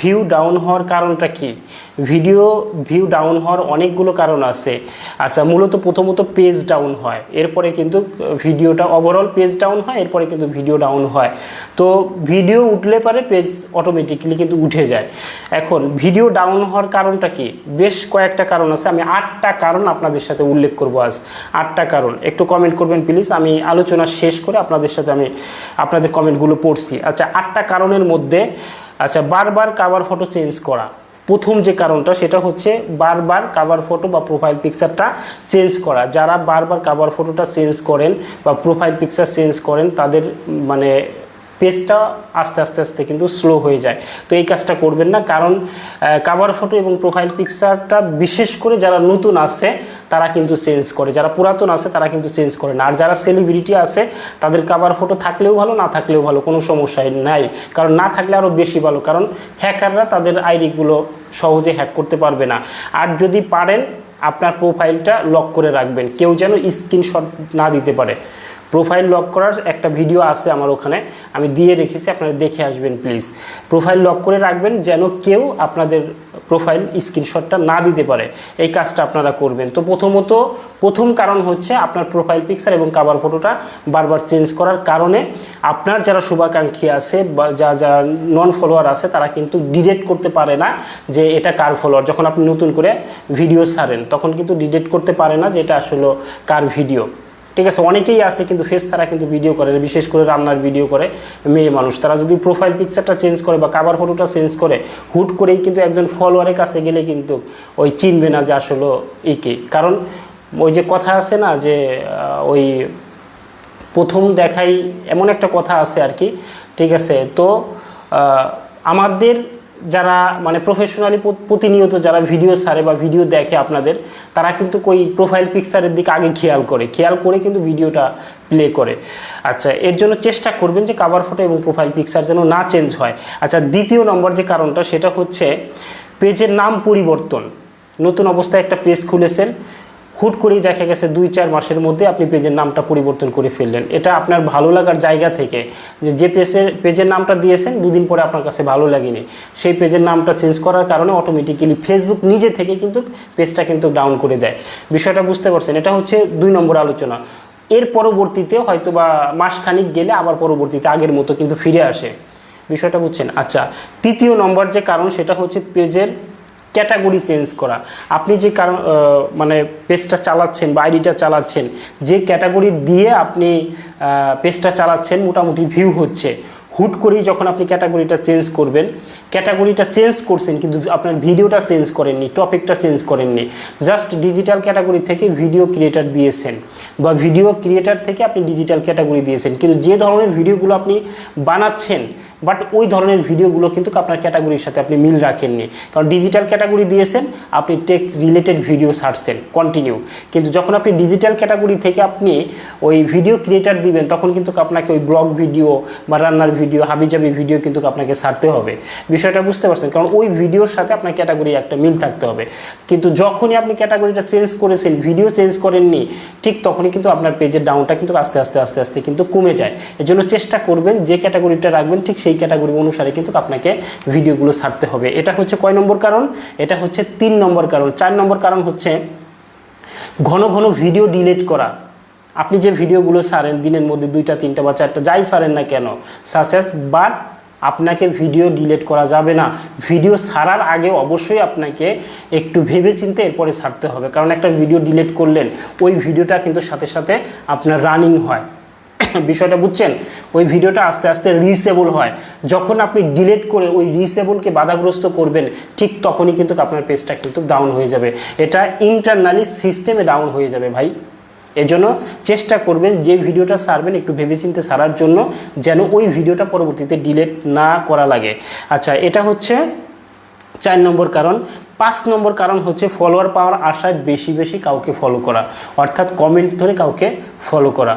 View down হওয়ার কারণটা কি? ভিডিও ভিউ ডাউন হওয়ার অনেকগুলো কারণ আছে। আচ্ছা মূলত প্রথমত পেজ ডাউন হয়, এরপরে কিন্তু ভিডিওটা ওভারঅল পেজ ডাউন হয়, এরপরে কিন্তু ভিডিও ডাউন হয়। তো ভিডিও উঠলে পারে পেজ অটোমেটিক্যালি কিন্তু উঠে যায়। এখন ভিডিও ডাউন হওয়ার কারণটা কি? বেশ কয়েকটা কারণ আছে, আমি আটটা কারণ আপনাদের সাথে উল্লেখ করব আজ। আটটা কারণ, একটু কমেন্ট করবেন প্লিজ আমি আলোচনা শেষ করে আপনাদের সাথে আমি আপনাদের কমেন্টগুলো পড়ছি। আচ্ছা আটটা কারণের মধ্যে আচ্ছা বারবার কাভার ফটো চেঞ্জ করা। প্রথম যে কারণটা, সেটা হচ্ছে বারবার কাভার ফটো বা প্রোফাইল পিকচারটা চেঞ্জ করা। যারা বারবার কাভার ফটোটা চেঞ্জ করেন বা প্রোফাইল পিকচার চেঞ্জ করেন, তাদের মানে পেজটা আস্তে আস্তে আস্তে কিন্তু স্লো হয়ে যায়। তো এই কাজটা করবেন না, কারণ কাভার ফটো এবং প্রোফাইল পিকচারটা বিশেষ করে যারা নতুন আছে, তারা কিন্তু চেঞ্জ করে। যারা পুরাতন আছে, তারা কিন্তু চেঞ্জ করে না। আর যারা সেলিব্রিটি আছে, তাদের কাভার ফটো থাকলেও ভালো, না থাকলেও ভালো, কোনো সমস্যাই নাই। কারণ না থাকলে আরও বেশি ভালো, কারণ হ্যাকাররা তাদের আইডিগুলো সহজে হ্যাক করতে পারবে না। আর যদি পারেন, আপনার প্রোফাইলটা লক করে রাখবেন। কেউ যেন স্ক্রিনশট না দিতে পারে। প্রোফাইল লক করার একটা ভিডিও আছে আমার ওখানে। আমি দিয়ে রেখেছি, আপনারা দেখে আসবেন, প্লিজ। প্রোফাইল লক করে রাখবেন যেন কেউ আপনাদের প্রোফাইল স্ক্রিনশটটা না দিতে পারে। এই কাজটা আপনারা করবেন। তো প্রথমত, প্রথম কারণ হচ্ছে আপনার প্রোফাইল পিকচার এবং কাভার ফটোটা বারবার চেঞ্জ করার কারণে আপনার যারা শুভাকাঙ্ক্ষী আছে বা যা যারা নন ফলোয়ার আছে, তারা কিন্তু ডিলেট করতে পারে না যে এটা কার ফলোয়ার যখন আপনি নতুন করে ভিডিও ছাড়েন, তখন কিন্তু ডিলেট করতে পারে না যে এটা আসলে কার ভিডিও ঠিক আছে, অনেকেই আছে কিন্তু ফেস ছাড়া কিন্তু ভিডিও করে, বিশেষ করে রান্নার ভিডিও করে, মেয়ে মানুষ। তারা যদি প্রোফাইল পিকচারটা চেঞ্জ করে বা কাভার ফটোটা চেঞ্জ করে, হুট করেই কিন্তু একজন ফলোয়ারের কাছে গেলে কিন্তু ওই চিনবে না যে আসলে একে কারণ ওই যে কথা আছে না যে ওই প্রথম দেখাই এমন একটা কথা আছে আর কি, ঠিক আছে? তো আমাদের যারা মানে প্রফেশনালি প্রতিনিয়ত যারা ভিডিও সারে বা ভিডিও দেখে আপনাদের, তারা কিন্তু ওই প্রোফাইল পিকচারের দিকে আগে খেয়াল করে। খেয়াল করে কিন্তু ভিডিওটা প্লে করে। আচ্ছা এর জন্য চেষ্টা করবেন যে কাভার ফটো এবং প্রোফাইল পিকচার যেন না চেঞ্জ হয়। আচ্ছা দ্বিতীয় নম্বর যে কারণটা, সেটা হচ্ছে পেজের নাম পরিবর্তন। নতুন অবস্থায় একটা পেজ খুলেছেন হুট করেই দেখা গেছে দুই, চার মাসের মধ্যে আপনি পেজের নামটা পরিবর্তন করে ফেললেন। এটা আপনার ভালো লাগার জায়গা থেকে যে যে পেজের পেজের নামটা দিয়েছেন, দুদিন পরে আপনার কাছে ভালো লাগেনি। সেই পেজের নামটা চেঞ্জ করার কারণে অটোমেটিক্যালি ফেসবুক নিজে থেকে কিন্তু পেজটা কিন্তু ডাউন করে দেয়। বিষয়টা বুঝতে পারছেন? এটা হচ্ছে দুই নম্বর আলোচনা। এর পরবর্তীতে হয়তো বা মাসখানিক গেলে আবার পরবর্তীতে আগের মতো কিন্তু ফিরে আসে। বিষয়টা বুঝছেন? আচ্ছা তৃতীয় নম্বর যে কারণ, সেটা হচ্ছে পেজের ক্যাটাগরি চেঞ্জ করা। আপনি যে কারণ মানে পেজটা চালাচ্ছেন বা আইডিটা চালাচ্ছেন, যে ক্যাটাগরি দিয়ে আপনি পেজটা চালাচ্ছেন, মোটামুটি ভিউ হচ্ছে। হুট করেই যখন আপনি ক্যাটাগরিটা চেঞ্জ করবেন, ক্যাটাগরিটা চেঞ্জ করছেন কিন্তু আপনার ভিডিওটা চেঞ্জ করেননি, টপিকটা চেঞ্জ করেননি। জাস্ট ডিজিটাল ক্যাটাগরি থেকে ভিডিও ক্রিয়েটার দিয়েছেন বা ভিডিও ক্রিয়েটার থেকে আপনি ডিজিটাল ক্যাটাগরি দিয়েছেন। কিন্তু যে ধরনের ভিডিওগুলো আপনি বানাচ্ছেন বাট ওই ধরনের ভিডিওগুলো কিন্তু আপনার ক্যাটাগরির সাথে আপনি মিল রাখেননি। কারণ ডিজিটাল ক্যাটাগরি দিয়েছেন, আপনি টেক রিলেটেড ভিডিও ছাড়ছেন কন্টিনিউ কিন্তু যখন আপনি ডিজিটাল ক্যাটাগরি থেকে আপনি ওই ভিডিও ক্রিয়েটার দিবেন, তখন কিন্তু আপনাকে ওই ব্লগ ভিডিও বা রান্নার ভিডিও হাবিজাবি ভিডিও কিন্তু আপনাকে ছাড়তে হবে। বিষয়টা বুঝতে পারছেন? কারণ ওই ভিডিওর সাথে আপনার ক্যাটাগরি একটা মিল থাকতে হবে। কিন্তু যখনই আপনি ক্যাটাগরিটা চেঞ্জ করেছেন ভিডিও চেঞ্জ করেননি, ঠিক তখনই কিন্তু আপনার পেজের ডাউনটা কিন্তু আস্তে আস্তে আস্তে আস্তে কিন্তু কমে যায়। এর জন্য চেষ্টা করবেন, যে ক্যাটাগরিটা রাখবেন, ঠিক সেই ক্যাটাগরি অনুসারে কিন্তু আপনাকে ভিডিওগুলো ছাড়তে হবে। এটা হচ্ছে কয় নম্বর কারণ? এটা হচ্ছে তিন নম্বর কারণ। চার নম্বর কারণ হচ্ছে ঘন ঘন ভিডিও ডিলিট করা। আপনি যে ভিডিওগুলো সারেন দিনের মধ্যে দুইটা, তিনটা বা চারটা, যাই সারেন না কেন সাসেস বাট আপনাকে ভিডিও ডিলেট করা যাবে না। ভিডিও ছাড়ার আগে অবশ্যই আপনাকে একটু ভেবে চিন্তে এরপরে ছাড়তে হবে। কারণ একটা ভিডিও ডিলিট করলেন, ওই ভিডিওটা কিন্তু সাথে সাথে আপনার রানিং হয়। বিষয়টা বুঝছেন? ওই ভিডিওটা আস্তে আস্তে রিসেবল হয়। যখন আপনি ডিলেট করে ওই রিসেবলকে বাধাগ্রস্ত করবেন, ঠিক তখনই কিন্তু আপনার পেজটা কিন্তু ডাউন হয়ে যাবে। এটা ইন্টারনালি সিস্টেমে ডাউন হয়ে যাবে ভাই। এজন্য চেষ্টা করবেন যে ভিডিওটা সারবেন একটু ভেবেচিন্তে সারার জন্য, যেন ওই ভিডিওটা পরবর্তীতে ডিলেট না করা লাগে। আচ্ছা এটা হচ্ছে চার নম্বর কারণ। পাঁচ নম্বর কারণ হচ্ছে ফলোয়ার পাওয়ার আশায় বেশি বেশি কাউকে ফলো করা। অর্থাৎ কমেন্ট ধরে কাউকে ফলো করা।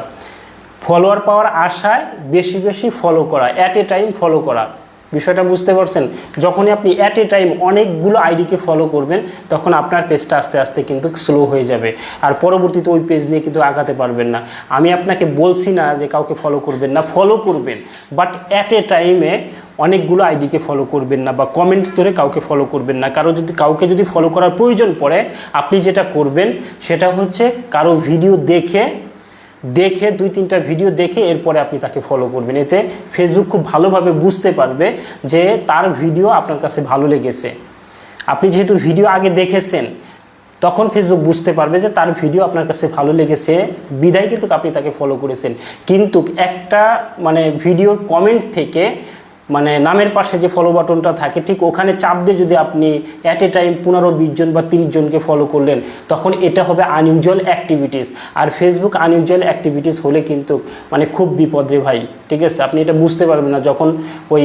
ফলোয়ার পাওয়ার আশায় বেশি বেশি ফলো করা অ্যাট এ টাইম ফলো করা। বিষয়টা বুঝতে পারছেন? যখনই আপনি অ্যাট এ টাইম অনেকগুলো আইডিকে ফলো করবেন, তখন আপনার পেজটা আস্তে আস্তে কিন্তু স্লো হয়ে যাবে। আর পরবর্তীতে ওই পেজ নিয়ে কিন্তু আগাতে পারবেন না। আমি আপনাকে বলছি না যে কাউকে ফলো করবেন না ফলো করবেন। বাট অ্যাট এ টাইমে অনেকগুলো আইডিকে ফলো করবেন না বা কমেন্ট ধরে কাউকে ফলো করবেন না। কারও যদি, কাউকে যদি ফলো করার প্রয়োজন পড়ে, আপনি যেটা করবেন, সেটা হচ্ছে কারও ভিডিও দেখে দেখে, দুই, তিনটা ভিডিও দেখে এরপরে আপনি তাকে ফলো করবেন। এতে ফেসবুক খুব ভালোভাবে বুঝতে পারবে যে তার ভিডিও আপনার কাছে ভালো লেগেছে। আপনি যেহেতু ভিডিও আগে দেখেছেন, তখন ফেসবুক বুঝতে পারবে যে তার ভিডিও আপনার কাছে ভালো লেগেছে। বিদায় কিন্তু আপনি তাকে ফলো করেছেন। কিন্তু একটা মানে ভিডিওর কমেন্ট থেকে মানে নামের পাশে যে ফলো বাটনটা থাকে, ঠিক ওখানে চাপ দিয়ে যদি আপনি অ্যাট এ টাইম পনেরো, বিশ জন বা তিরিশ জনকে ফলো করলেন, তখন এটা হবে আনইউজুয়াল অ্যাক্টিভিটিস আর ফেসবুক আনইউজুয়াল অ্যাক্টিভিটিস হলে কিন্তু মানে খুব বিপদে ভাই, ঠিক আছে? আপনি এটা বুঝতে পারবেন না। যখন ওই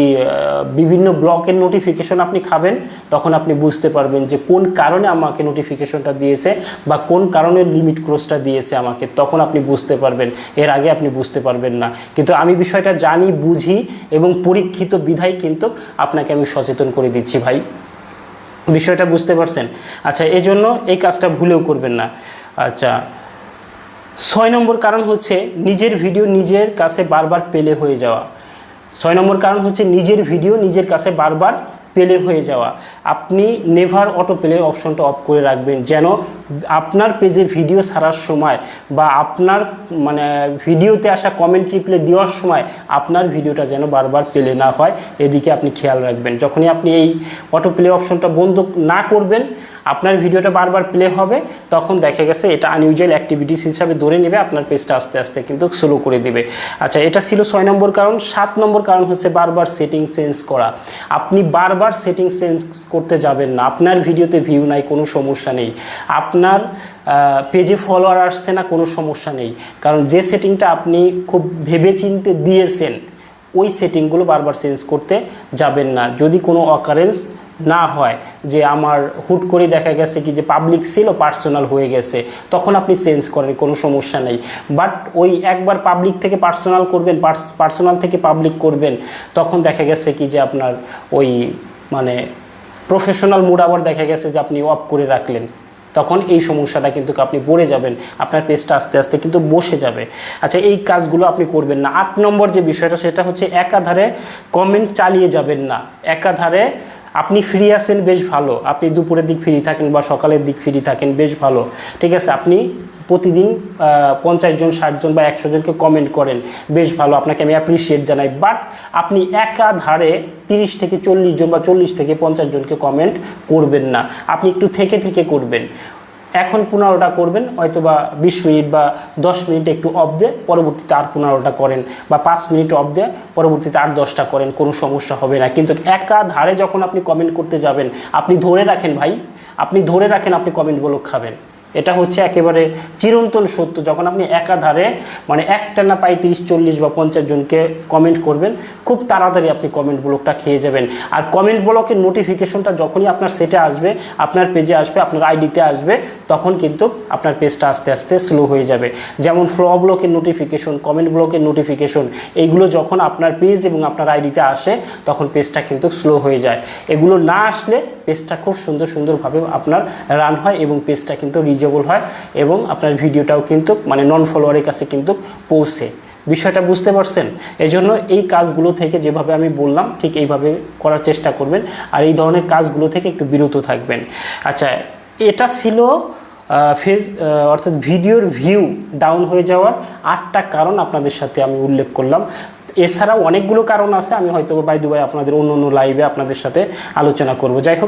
বিভিন্ন ব্লকের নোটিফিকেশন আপনি খাবেন, তখন আপনি বুঝতে পারবেন যে কোন কারণে আমাকে নোটিফিকেশনটা দিয়েছে বা কোন কারণে লিমিট ক্রসটা দিয়েছে আমাকে, তখন আপনি বুঝতে পারবেন। এর আগে আপনি বুঝতে পারবেন না। কিন্তু আমি বিষয়টা জানি, বুঝি এবং পরীক্ষিত বিধায় কিন্তু আপনাকে আমি সচেতন করে দিচ্ছি ভাই। বিষয়টা বুঝতে পারছেন? আচ্ছা এই জন্য এই কাজটা ভুলেও করবেন না। আচ্ছা ছয় নম্বর কারণ হচ্ছে নিজের ভিডিও নিজের কাছে বারবার পেলে হয়ে যাওয়া। ছয় নম্বর কারণ হচ্ছে নিজের ভিডিও নিজের কাছে বারবার পেলে হয়ে যাওয়া। আপনি নেভার অটো প্লে অপশনটা অফ করে রাখবেন। যেন আপনার পেজে ভিডিও ছাড়ার সময় বা আপনার মানে ভিডিওতে আসা কমেন্ট রিপ্লে দেওয়ার সময় আপনার ভিডিওটা যেন বারবার পেলে না হয়। এদিকে আপনি খেয়াল রাখবেন। যখনই আপনি এই অটো প্লে অপশনটা বন্ধ না করবেন, আপনার ভিডিওটা বারবার প্লে হবে, তখন দেখা গেছে এটা আনইউজুয়াল অ্যাক্টিভিটিস হিসাবে ধরে নেবে, আপনার পেজটা আস্তে আস্তে কিন্তু স্লো করে দেবে। আচ্ছা এটা ছিল ছয় নম্বর কারণ। সাত নম্বর কারণ হচ্ছে বারবার সেটিং চেঞ্জ করা। আপনি বারবার সেটিং চেঞ্জ করতে যাবেন না। আপনার ভিডিওতে ভিউ নাই, কোনো সমস্যা নেই। আপনার পেজে ফলোয়ার আসছে না, কোনো সমস্যা নেই। কারণ যে সেটিংটা আপনি খুব ভেবে চিনতে দিয়েছেন, ওই সেটিংগুলো বারবার চেঞ্জ করতে যাবেন না। যদি কোনো অকারেন্স না হয়, যে আমার হুট করে দেখা গেছে কি, যে পাবলিক ছিল পার্সোনাল হয়ে গেছে, তখন আপনি চেঞ্জ করেন, কোনো সমস্যা নেই। বাট ওই একবার পাবলিক থেকে পার্সোনাল করবেন পার্সোনাল থেকে পাবলিক করবেন, তখন দেখা গেছে কি, যে আপনার ওই মানে প্রফেশনাল মুড আবার দেখা গেছে যে আপনি অফ করে রাখলেন। তখন এই সমস্যাটা কিন্তু আপনি পড়ে যাবেন। আপনার পেজটা আস্তে আস্তে কিন্তু বসে যাবে। আচ্ছা এই কাজগুলো আপনি করবেন না। আট নম্বর যে বিষয়টা, সেটা হচ্ছে একাধারে কমেন্ট চালিয়ে যাবেন না। একাধারে আপনি ফ্রি আছেন, বেশ ভালো। আপনি দুপুরের দিক ফ্রি থাকেন বা সকালের দিক ফ্রি থাকেন, বেশ ভালো। ঠিক আছে, আপনি প্রতিদিন পঞ্চাশ জন, ষাট জন বা একশো জনকে কমেন্ট করেন। বেশ ভালো, আপনাকে আমি অ্যাপ্রিসিয়েট জানাই। বাট আপনি একাধারে তিরিশ থেকে চল্লিশ জন বা চল্লিশ থেকে পঞ্চাশ জনকে কমেন্ট করবেন না। আপনি একটু থেকে থেকে করবেন। এখন পনেরোটা করবেন হয়তো বা বিশ মিনিট বা দশ মিনিট একটু অফ দিয়ে পরবর্তীতে আর পনেরোটা করেন বা পাঁচ মিনিট অফ দিয়ে পরবর্তীতে আর দশটা করেন, কোনো সমস্যা হবে না। কিন্তু একাধারে যখন আপনি কমেন্ট করতে যাবেন, আপনি ধরে রাখেন ভাই, আপনি ধরে রাখেন, আপনি কমেন্ট ব্লক খাবেন। এটা হচ্ছে একেবারে চিরন্তন সত্য। যখন আপনি একাধারে মানে একটা না পঁয়ত্রিশ, চল্লিশ বা পঞ্চাশ জনকে কমেন্ট করবেন, খুব তাড়াতাড়ি আপনি কমেন্ট ব্লকটা খেয়ে যাবেন। আর কমেন্ট ব্লকের নোটিফিকেশনটা যখনই আপনার সেটে আসবে, আপনার পেজে আসবে, আপনার আইডিতে আসবে, তখন কিন্তু আপনার পেজটা আস্তে আস্তে স্লো হয়ে যাবে। যেমন ফ্লো ব্লকের নোটিফিকেশন কমেন্ট ব্লকের নোটিফিকেশন এইগুলো যখন আপনার পেজ এবং আপনার আইডিতে আসে, তখন পেজটা কিন্তু স্লো হয়ে যায়। এগুলো না আসলে পেজটা খুব সুন্দর সুন্দরভাবে আপনার রান হয় এবং পেজটা কিন্তু রিজেবল হয় এবং আপনার ভিডিওটাও কিন্তু মানে নন ফলোয়ারের কাছে কিন্তু পৌঁছে। বিষয়টা বুঝতে পারছেন? এই জন্য এই কাজগুলো থেকে যেভাবে আমি বললাম, ঠিক এইভাবে করার চেষ্টা করবেন আর এই ধরনের কাজগুলো থেকে একটু বিরত থাকবেন। আচ্ছা এটা ছিল ফেস অর্থাৎ ভিডিওর ভিউ ডাউন হয়ে যাওয়ার আটটা কারণ আপনাদের সাথে আমি উল্লেখ করলাম। এছাড়াও অনেকগুলো কারণ আছে, আমি হয়তো বাই দুবাই আপনাদের অন্য অন্য লাইভে আপনাদের সাথে আলোচনা করব। যাই হোক